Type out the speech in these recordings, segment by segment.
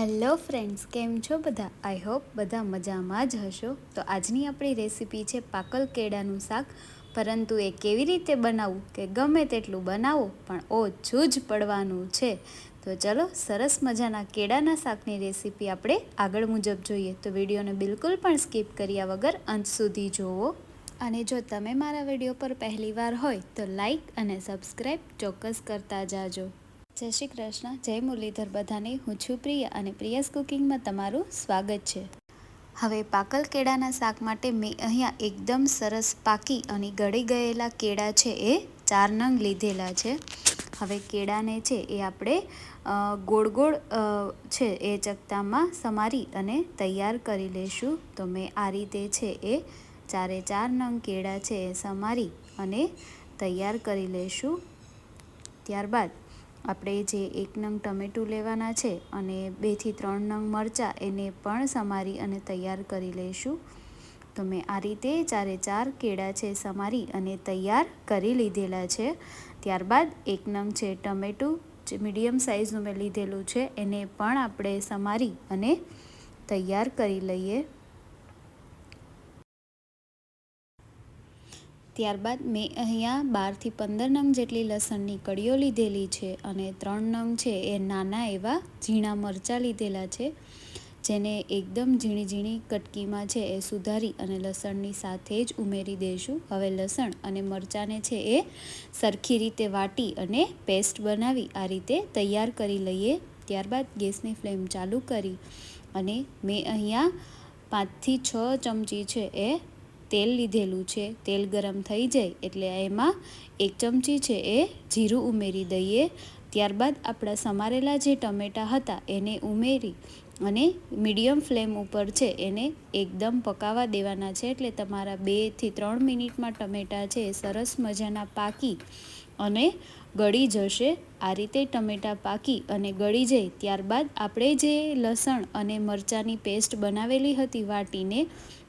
Hello friends, કેમ છો બધા? આઈ હોપ બધા મજામાં જ હશો. તો આજની આપણી રેસીપી છે પાકલ કેળાનું શાક. પરંતુ એ કેવી રીતે બનાવવું કે ગમે તેટલું બનાવો, પણ ઓછું જ પડવાનું છે. તો ચલો, સરસ મજાના કેળાના શાકની રેસીપી આપણે આગળ મુજબ જોઈએ. તો વિડીયોને બિલકુલ પણ સ્કીપ કર્યા વગર અંત સુધી જુઓ અને જો તમે મારા વીડિયો પર પહેલીવાર હોય તો લાઈક અને સબસ્ક્રાઈબ ચોક્કસ કરતા જાજો. જય શ્રી કૃષ્ણ, જય મુરલીધર બધાને. હું છું પ્રિય અને પ્રિયાસ કુકિંગમાં તમારું સ્વાગત છે. હવે પાકલ કેળાના શાક માટે મેં અહીંયા એકદમ સરસ પાકી અને ગળી ગયેલા કેળા છે એ ચાર નંગ લીધેલા છે. હવે કેળાને છે એ આપણે ગોળ ગોળ છે એ ચકતામાં સમારી અને તૈયાર કરી લઈશું તો મેં આ રીતે છે એ ચારે ચાર નંગ કેળા છે એ સમારી અને તૈયાર કરી લઈશું ત્યારબાદ આપણે જે એક નંગ ટમેટું લેવાના છે અને બેથી ત્રણ નંગ મરચાં, એને પણ સમારી અને તૈયાર કરી લઈશું. તો મેં આ રીતે ચારે ચાર કેળા છે સમારી અને તૈયાર કરી લીધેલા છે. ત્યારબાદ એક નંગ છે ટમેટું, જે મીડિયમ સાઇઝનું મેં લીધેલું છે, એને પણ આપણે સમારી અને તૈયાર કરી લઈએ. ત્યારબાદ મેં અહીંયા બારથી પંદર નંગ જેટલી લસણની કડીઓ લીધેલી છે અને ત્રણ નંગ છે એ નાના એવા ઝીણા મરચાં લીધેલા છે, જેને એકદમ ઝીણી ઝીણી કટકીમાં છે એ સુધારી અને લસણની સાથે જ ઉમેરી દઈશું. હવે લસણ અને મરચાંને છે એ સરખી રીતે વાટી અને પેસ્ટ બનાવી આ રીતે તૈયાર કરી લઈએ. ત્યારબાદ ગેસની ફ્લેમ ચાલુ કરી અને મેં અહીંયા પાંચથી છ ચમચી છે એ તેલ લીધેલું છે. તેલ ગરમ થઈ જાય એટલે એમાં એક ચમચી છે એ જીરું ઉમેરી દઈએ. ત્યારબાદ આપણા સમારેલા જે ટમેટાં હતા એને ઉમેરી અને મીડિયમ ફ્લેમ ઉપર છે એને એકદમ પકાવવા દેવાના છે. એટલે તમારા બેથી ત્રણ મિનિટમાં ટમેટાં છે એ સરસ મજાના પાકી અને ગળી જશે. આ રીતે ટમેટાં પાકી અને ગળી જાય. ત્યારબાદ આપણે જે લસણ અને મરચાંની પેસ્ટ બનાવેલી હતી વાટીને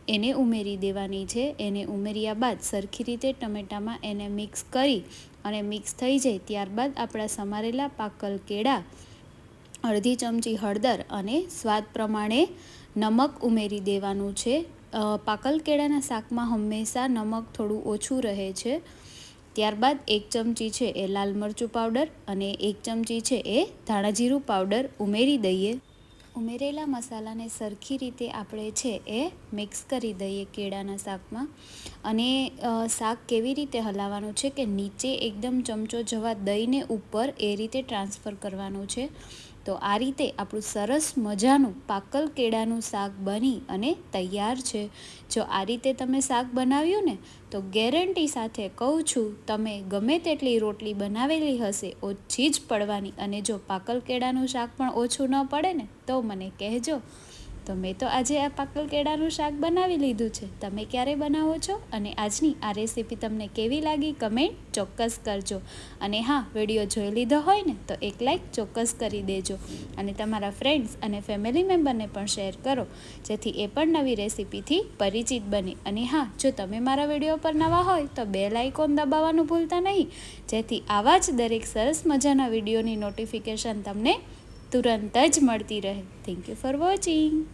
એને ઉમેરી દેવાની છે. એને ઉમેર્યા બાદ સરખી રીતે ટમેટામાં એને મિક્સ કરી અને મિક્સ થઈ જાય ત્યારબાદ આપણા સમારેલા પાકલ કેળા, અડધી ચમચી હળદર અને સ્વાદ પ્રમાણે નમક ઉમેરી દેવાનું છે. પાકલ કેળાના શાકમાં હંમેશા નમક થોડું ઓછું રહે છે. ત્યારબાદ એક ચમચી છે એ લાલ મરચું પાવડર અને એક ચમચી છે એ ધાણાજીરું પાવડર ઉમેરી દઈએ. ઉમેરેલા મસાલાને સરખી રીતે આપણે છે એ મિક્સ કરી દઈએ કેળાના શાકમાં. અને શાક કેવી રીતે હલાવવાનું છે કે નીચે એકદમ ચમચો જવા દઈને ઉપર એ રીતે ટ્રાન્સફર કરવાનું છે. તો આ રીતે આપણું સરસ મજાનું પાકલ કેળાનું શાક બની અને તૈયાર છે. જો આ રીતે તમે શાક બનાવ્યું ને, તો ગેરંટી સાથે કહું છું, તમે ગમે તેટલી રોટલી બનાવેલી હશે, ઓછી જ પડવાની અને જો પાકલ કેળાનું શાક પણ ઓછું ન પડે ને, તો મને કહેજો. તો મેં તો આજે આ પાકલ કેળાનું શાક બનાવી લીધું છે. તમે ક્યારે બનાવો છો? અને આજની આ રેસીપી તમને કેવી લાગી કમેન્ટ ચોક્કસ કરજો. અને હા, વીડિયો જોઈ લીધો હોય ને, તો એક લાઈક ચોક્કસ કરી દેજો. અને તમારા ફ્રેન્ડ્સ અને ફેમિલી મેમ્બરને પણ શેર કરો, જેથી એ પણ નવી રેસીપીથી પરિચિત બને. અને હા, જો તમે મારા વીડિયો પર નવા હોય, તો બે લાઇકોન દબાવવાનું ભૂલતા નહીં. જેથી આવા જ દરેક સરસ મજાના વિડીયોની નોટિફિકેશન તમને તુરંત જ મળતી રહે. Thank you for watching